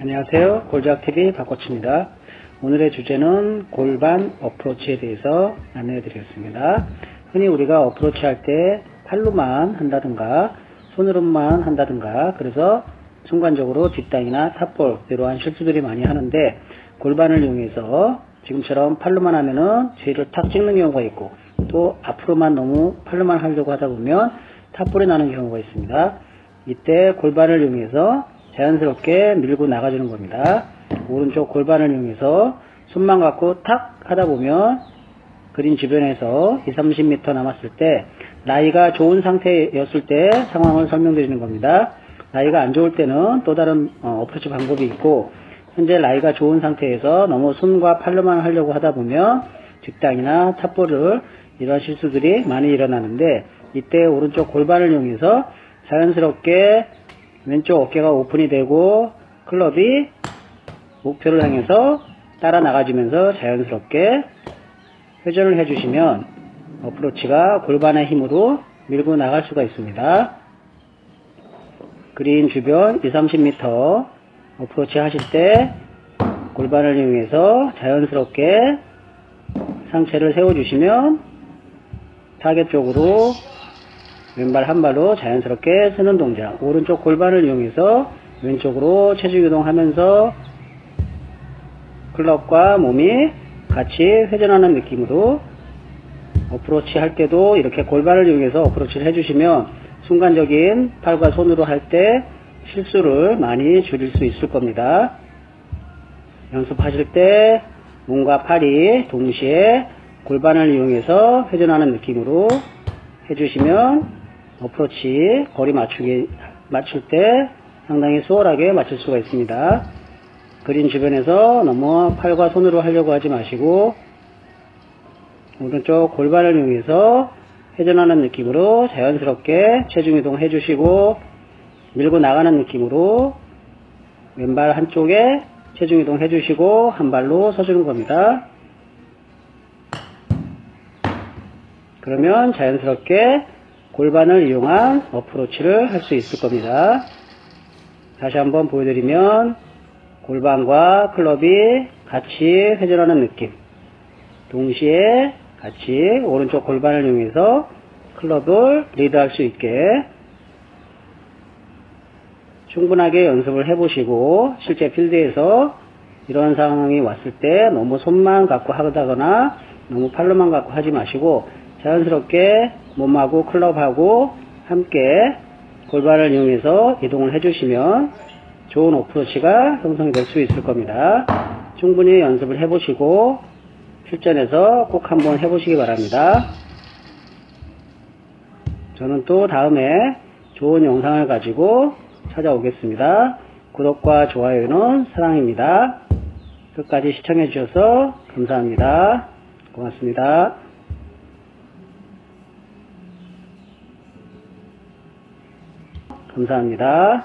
안녕하세요. 골작TV 박코치입니다. 오늘의 주제는 골반 어프로치에 대해서 안내해 드리겠습니다. 흔히 우리가 어프로치 할 때 팔로만 한다든가 손으로만 한다든가 그래서 순간적으로 뒷땅이나 탑볼 이러한 실수들이 많이 하는데 골반을 이용해서 지금처럼 팔로만 하면은 죄를 탁 찍는 경우가 있고 또 앞으로만 너무 팔로만 하려고 하다 보면 탑볼이 나는 경우가 있습니다. 이때 골반을 이용해서 자연스럽게 밀고 나가주는 겁니다. 오른쪽 골반을 이용해서 손만 갖고 탁 하다 보면 그린 주변에서 2, 30m 남았을 때 나이가 좋은 상태였을 때 상황을 설명드리는 겁니다. 나이가 안 좋을 때는 또 다른 어, 어프로치 방법이 있고 현재 나이가 좋은 상태에서 너무 손과 팔로만 하려고 하다 보면 뒷땅이나 탑볼을 이런 실수들이 많이 일어나는데 이때 오른쪽 골반을 이용해서 자연스럽게 왼쪽 어깨가 오픈이 되고 클럽이 목표를 향해서 따라 나가주면서 자연스럽게 회전을 해주시면 어프로치가 골반의 힘으로 밀고 나갈 수가 있습니다. 그린 주변 2, 30m 어프로치 하실 때 골반을 이용해서 자연스럽게 상체를 세워주시면 타겟 쪽으로 왼발 한 발로 자연스럽게 쓰는 동작 오른쪽 골반을 이용해서 왼쪽으로 체중 이동하면서 클럽과 몸이 같이 회전하는 느낌으로 어프로치 할 때도 이렇게 골반을 이용해서 어프로치를 해주시면 순간적인 팔과 손으로 할 때 실수를 많이 줄일 수 있을 겁니다. 연습하실 때 몸과 팔이 동시에 골반을 이용해서 회전하는 느낌으로 해주시면 어프로치 거리 맞추기 맞출 때 상당히 수월하게 맞출 수가 있습니다. 그린 주변에서 너무 팔과 손으로 하려고 하지 마시고 오른쪽 골반을 이용해서 회전하는 느낌으로 자연스럽게 체중 이동 해주시고 밀고 나가는 느낌으로 왼발 한쪽에 체중 이동 해주시고 한 발로 서주는 겁니다. 그러면 자연스럽게 골반을 이용한 어프로치를 할 수 있을 겁니다. 다시 한번 보여드리면 골반과 클럽이 같이 회전하는 느낌. 동시에 같이 오른쪽 골반을 이용해서 클럽을 리드할 수 있게 충분하게 연습을 해보시고 실제 필드에서 이런 상황이 왔을 때 너무 손만 갖고 하다거나 너무 팔로만 갖고 하지 마시고 자연스럽게 몸하고 클럽하고 함께 골반을 이용해서 이동을 해주시면 좋은 어프로치가 형성이 될 수 있을 겁니다. 충분히 연습을 해보시고 실전에서 꼭 한번 해보시기 바랍니다. 저는 또 다음에 좋은 영상을 가지고 찾아오겠습니다. 구독과 좋아요는 사랑입니다. 끝까지 시청해 주셔서 감사합니다. 고맙습니다. 감사합니다.